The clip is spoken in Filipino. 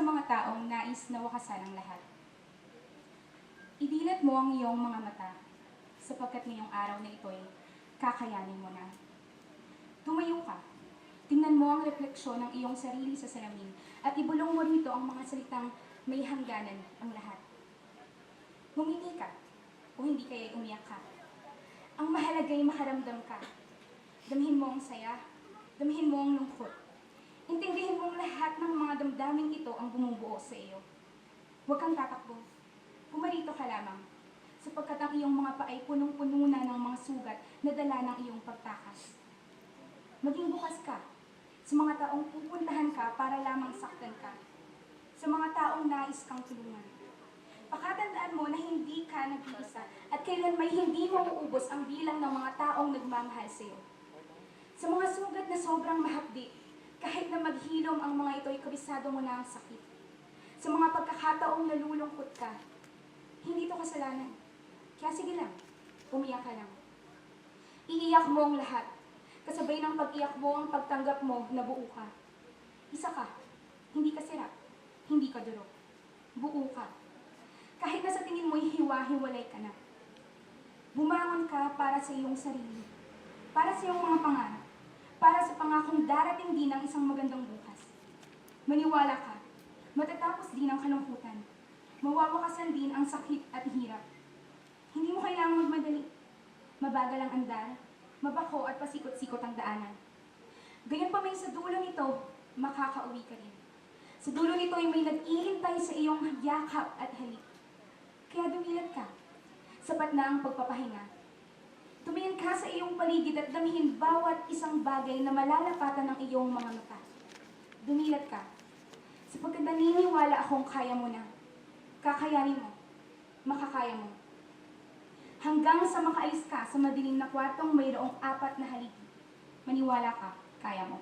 sa mga taong nais na wakasan ang lahat. Idilat mo ang iyong mga mata, sapagkat ngayong araw na ito'y kakayanin mo na. Tumayo ka, tingnan mo ang refleksyon ng iyong sarili sa salamin, at ibulong mo rito ang mga salitang may hangganan ang lahat. Ngumiti ka, o hindi kaya umiyak ka. Ang mahalaga ay makaramdam ka. Damhin mo ang saya, damhin mo ang lungkot. Damdaming ito ang bumubuo sa iyo. Huwag kang tatakbo. Pumarito ka lamang, sapagkat ang iyong mga paa ay punong-puno na ng mga sugat na dala ng iyong pagtakas. Maging bukas ka sa mga taong pupuntahan ka para lamang saktan ka. Sa mga taong nais kang tulungan. Pakatandaan mo na hindi ka nag-iisa at kailan may hindi mauubos ang bilang ng mga taong nagmamahal sa iyo. Sa mga sugat na sobrang mahapdi, kahit na maghilom ang ay kabisado mo na ang sakit. Sa mga pagkakataong nalulungkot ka, hindi ito kasalanan. Kaya sige lang, umiyak ka lang. Iiyak mo ang lahat. Kasabay ng pag-iyak mo ang pagtanggap mo na buo ka. Isa ka, hindi ka sira, hindi ka durog. Buo ka. Kahit na sa tingin mo'y hiwa-hiwalay ka na. Bumangon ka para sa iyong sarili. Para sa iyong mga pangarap. Para sa pangakong darating din ng isang magandang bukas. Maniwala ka. Matatapos din ang kalungkutan. Mawawakasan din ang sakit at hirap. Hindi mo kailangang magmadali. Mabagal ang andar, mabako at pasikot-sikot ang daanan. Gayon pa may sa dulo nito, makakauwi ka rin. Sa dulo nito ay may nag-iintay sa iyong yakap at halik. Kaya dumilat ka. Sapat na ang pagpapahinga. Tumingin ka sa iyong paligid at damihin bawat isang bagay na malalapatan ng iyong mga mata. Dumilat ka. Sapagkat naniniwala akong kaya mo na. Kakayanin mo. Makakaya mo. Hanggang sa makaalis ka sa madilim na kwartong mayroong apat na haligi. Maniwala ka, kaya mo.